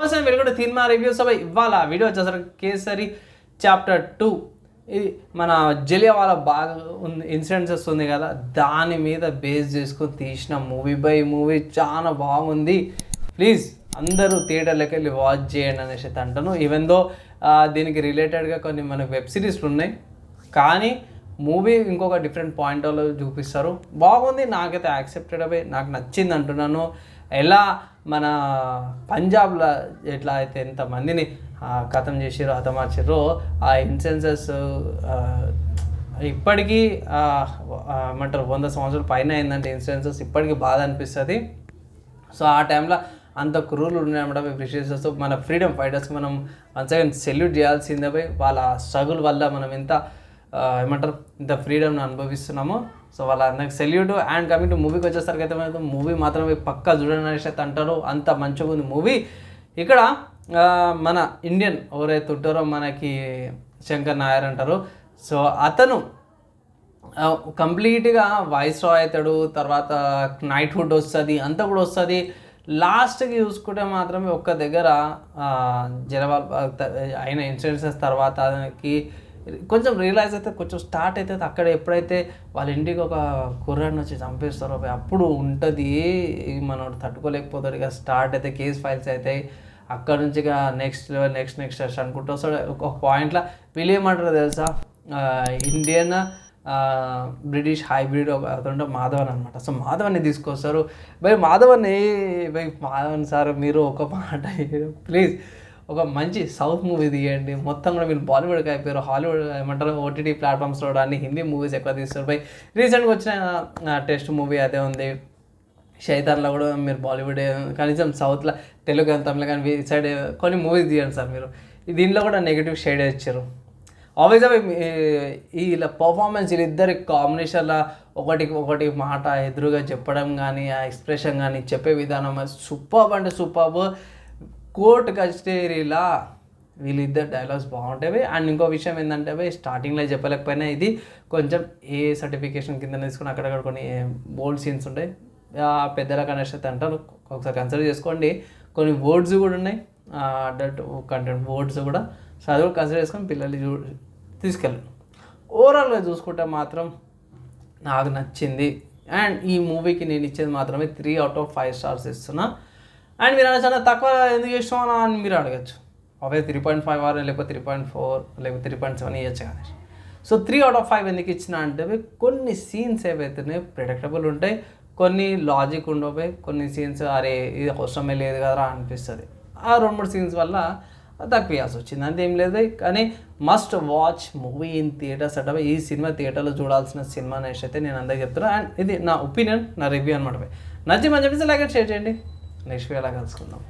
నమస్తే మీరు కూడా సినిమా రివ్యూస్ అవి ఇవాళ వీడియో వచ్చేసరికి కేసరి చాప్టర్ టూ ఇది మన జలియావాల బాగా ఉంది ఇన్సిడెంట్స్ ఉంది కదా దాని మీద బేస్ చేసుకొని తీసిన మూవీ బై మూవీ చాలా బాగుంది. ప్లీజ్ అందరూ థియేటర్లోకి వెళ్ళి వాచ్ చేయండి అనేసి అయితే అంటాను ఈవెన్ దో దీనికి రిలేటెడ్గా కొన్ని మనకు వెబ్ సిరీస్లు ఉన్నాయి. కానీ మూవీ ఇంకొక డిఫరెంట్ పాయింట్ ఆఫ్ చూపిస్తారు. బాగుంది నాకైతే యాక్సెప్టెడ్ అవి నాకు నచ్చింది అంటున్నాను. ఎలా మన పంజాబ్లో ఎట్లా అయితే ఎంతమందిని కథం చేసిరో హతమార్చిరో ఆ ఇన్సెన్సెస్ ఇప్పటికీ ఏమంటారు వంద సంవత్సరాల పైన అయిందంటే ఇన్సిడెన్సెస్ ఇప్పటికీ బాధ అనిపిస్తుంది. సో ఆ టైంలో అంత క్రూలు ఉన్నాయన్నమాట బ్రిటిషర్స్ మన ఫ్రీడమ్ ఫైటర్స్కి మనం వన్స్ అగైన్ సెల్యూట్ చేయాల్సిందే పోయి వాళ్ళ స్ట్రగుల్ వల్ల మనం ఎంత ఏమంటారు ఇంత ఫ్రీడమ్ని అనుభవిస్తున్నామో. సో వాళ్ళందరికి సెల్యూట్ అండ్ కమింగ్ టు మూవీకి వచ్చేసరికి అయితే మనకు మూవీ మాత్రమే పక్కా చూడండి అనేసి అయితే అంటారు. అంత మంచిగా ఉంది మూవీ. ఇక్కడ మన ఇండియన్ ఎవరైతే ఉంటారో మనకి శంకర్ నాయర్ అంటారు. సో అతను కంప్లీట్గా వాయిస్ రా అవుతాడు తర్వాత నైట్ హుడ్ వస్తుంది అంతా కూడా వస్తుంది. లాస్ట్కి చూసుకుంటే మాత్రమే ఒక్క దగ్గర జనవాల్ అయిన ఇన్సిడెన్సెస్ తర్వాత అతనికి కొంచెం రియలైజ్ అయితే కొంచెం స్టార్ట్ అవుతుంది అక్కడ ఎప్పుడైతే వాళ్ళ ఇంటికి ఒక కుర్రాడిని వచ్చి చంపేస్తారో అప్పుడు ఉంటుంది. మనోడు తట్టుకోలేకపోతాడు ఇక. స్టార్ట్ అయితే కేస్ ఫైల్స్ అవుతాయి అక్కడ నుంచి ఇక నెక్స్ట్ లెవెల్ నెక్స్ట్ నెక్స్ట్ అనుకుంటూ వస్తాడు. ఒక పాయింట్లో వీళ్ళు ఏమంటారు తెలుసా? ఇండియన్ బ్రిటిష్ హైబ్రిడ్ ఒక అతను మాధవన్ అనమాట సో మాధవన్ని తీసుకొస్తారు. భయ్ మాధవన్ని భయ్ మాధవన్ సార్ మీరు ఒక మాట ప్లీజ్ ఒక మంచి సౌత్ మూవీ తీయండి. మొత్తం కూడా మీరు బాలీవుడ్కి అయిపోయారు హాలీవుడ్ ఏమంటారు? ఓటీటీ ప్లాట్ఫామ్స్లో అన్ని హిందీ మూవీస్ ఎక్కువ తీస్తారు. బై రీసెంట్గా వచ్చిన టెస్ట్ మూవీ అదే ఉంది. శైతాన్లో కూడా మీరు బాలీవుడ్ కనీసం సౌత్లో తెలుగు తమిళ కానీ ఈ సైడ్ కొన్ని మూవీస్ తీయండి సార్ మీరు. దీనిలో కూడా నెగిటివ్ షేడ్ ఇచ్చారు. ఆబ్వియస్గా ఈ ఇలా పర్ఫార్మెన్స్ వీళ్ళిద్దరి కాంబినేషన్లో ఒకటికి ఒకటి మాట ఎదురుగా చెప్పడం కానీ ఆ ఎక్స్ప్రెషన్ కానీ చెప్పే విధానం సూపర్ అంటే సూపర్ కోర్ట్ కచేరీలా వీళ్ళిద్దరు డైలాగ్స్ బాగుంటాయి అండ్ ఇంకో విషయం ఏంటంటే అవి స్టార్టింగ్లో చెప్పలేకపోయినా ఇది కొంచెం ఏ సర్టిఫికేషన్ కింద తీసుకుని అక్కడక్కడ కొన్ని బోల్డ్ సీన్స్ ఉంటాయి ఆ పెద్దల కనెక్షన్ అయితే అంటారు. ఒకసారి కన్సిడర్ చేసుకోండి. కొన్ని వర్డ్స్ కూడా ఉన్నాయి. అడల్ట్ కంటెంట్ వర్డ్స్ కూడా. సో అది కూడా కన్సిడర్ చేసుకొని పిల్లల్ని చూ తీసుకెళ్ళండి ఓవరాల్గా చూసుకుంటే మాత్రం నాకు నచ్చింది. అండ్ ఈ మూవీకి నేను ఇచ్చేది మాత్రమే three out of five stars ఇస్తున్నా. అండ్ మీరు అనొచ్చు చాలా తక్కువ ఎందుకు ఇష్టం అని మీరు అడగచ్చు. అవే త్రీ పాయింట్ ఫైవ్ ఆర్ లేకపోతే త్రీ పాయింట్ ఫోర్ లేకపోతే త్రీ పాయింట్ సెవెన్ ఇవ్వచ్చు కానీ. So three out of five ఎందుకు ఇచ్చిన అంటే కొన్ని సీన్స్ ఏవైతున్నాయి ప్రిడిక్టబుల్ ఉంటాయి కొన్ని లాజిక్ ఉండవు కొన్ని సీన్స్ అరే ఇది అవసరమే లేదు కదరా అనిపిస్తుంది. ఆ రెండు మూడు సీన్స్ వల్ల తక్కువ ఇవ్వాల్సి వచ్చింది. అంతేం లేదు. కానీ must watch movie in theatres అంటే ఈ సినిమా థియేటర్లో చూడాల్సిన సినిమా అనేసి అయితే నేను అందరికీ చెప్తున్నాను అండ్ ఇది నా ఒపీనియన్ నా రివ్యూ అనమాట నచ్చి మంచి చెప్పేసి అలాగే షేర్ చేయండి. నెక్స్ట్ ఎలా కలుసుకుందాం.